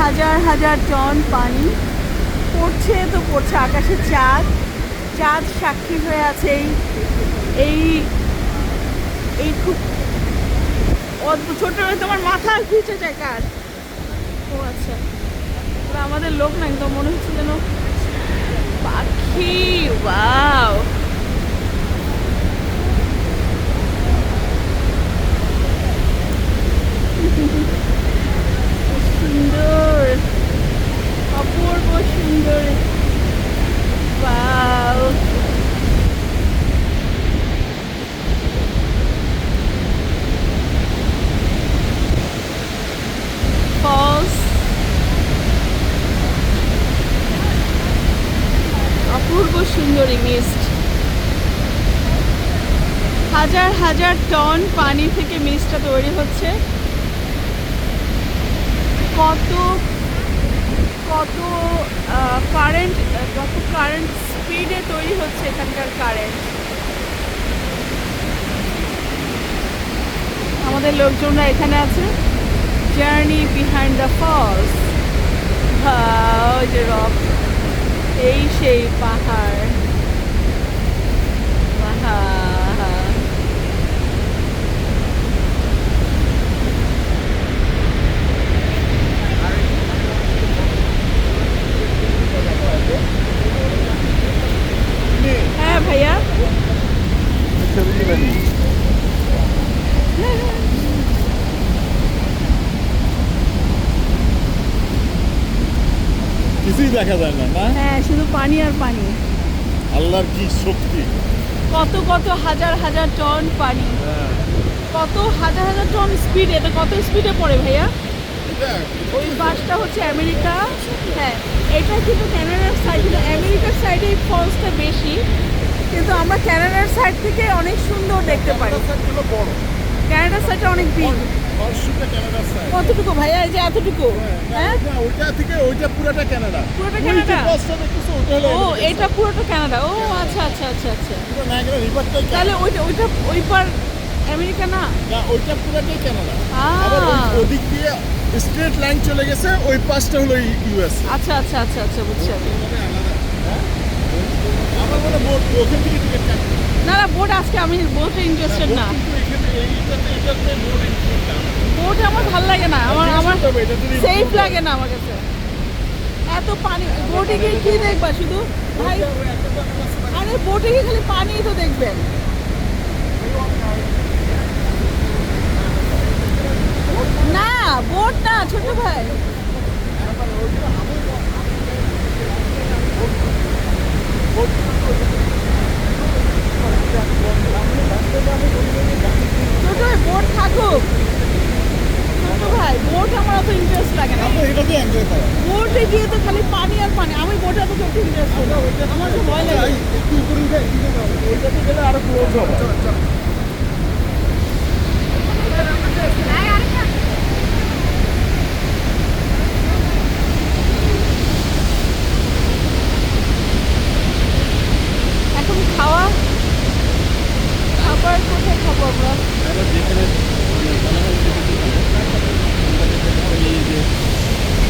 হাজার হাজার টন পানি। পড়ছে তো পড়ছে, আকাশে চাঁদ। চাঁদ সাক্ষী হয়ে আছে এই এই খুব অদ্ভুত। ছোট তোমার মাথা ঘুরছে যায় কার? ও আচ্ছা। আমাদের লোক না একদম মনে হচ্ছে যেন পাখি। ওয়াও সুন্দর অপূর্ব সুন্দর ওয়াও ফলস অপূর্ব সুন্দরী মিস্ট হাজার হাজার টন পানি থেকে মিস্টটা তৈরি হচ্ছে। কত কত কারেন্ট কত কারেন্ট স্পিডে তৈরি হচ্ছে এখানকার কারেন্ট আমাদের লোকজনরা এখানে আছে। জার্নি বিহাইন্ড দ্য ফলস ওই যে রক এই সেই পাহাড় পাহাড় দেখা যায় না না? হ্যাঁ শুধু পানি আর পানি। আল্লাহর কি শক্তি? কত কত হাজার হাজার টন পানি। কত হাজার হাজার টন স্পিড এটা কত স্পিডে পড়ে ভাইয়া? ওই বাসটা হচ্ছে আমেরিকা। হ্যাঁ এটা কিন্তু ক্যানাডার সাইড কিন্তু আমেরিকার সাইডে এই ফলসটা বেশি। কিন্তু আমরা ক্যানাডার সাইড থেকে অনেক সুন্দর দেখতে পাই ক্যানাডার সাইডটা অনেক বিগ কতটুকু ভাইয়া? এই যে এতটুকু? হ্যাঁ ওইটা থেকে ওইটা পুরাটা কানাডা পুরোটা কানাডা ও এটা পুরোটা কানাডা ও আচ্ছা আচ্ছা আচ্ছা আচ্ছা। তাহলে ওইটা ওইটা ওই পার আমেরিকা না? না ওইটা পুরাটাই কানাডা আবার ওদিক দিয়ে স্ট্রেট লাইন চলে গেছে ওই পাশটা হলো ইউএস আচ্ছা আচ্ছা আচ্ছা আচ্ছা বুঝছি আমি। আমার মনে হয় বোট ওখান থেকে টিকিট কাটবে। না না বোট আজকে আমি বোটে ইন্টারেস্টেড না কিন্তু এখানে এইটাতে এটাতে বোট আমার ভালো লাগে না আমার আমার সেফ লাগে না আমার কাছে। এত পানি বোটে গিয়ে কি দেখবা শুধু? ভাই আরে বোটে গিয়ে খালি পানি তো দেখবেন। তো ইন্টারেস্ট লাগে না। এটা এনজয় করো বোটে গিয়ে তো খালি পানি আর পানি আমি বোটে তো খুব ইন্টারেস্ট করি আমার তো ভয় লাগে। একটু উপরে উঠে ওইটাতে গেলে আরও ক্লোজ হবে। খাওয়া খাবার কোথায় খাব আমরা? যেখানে you.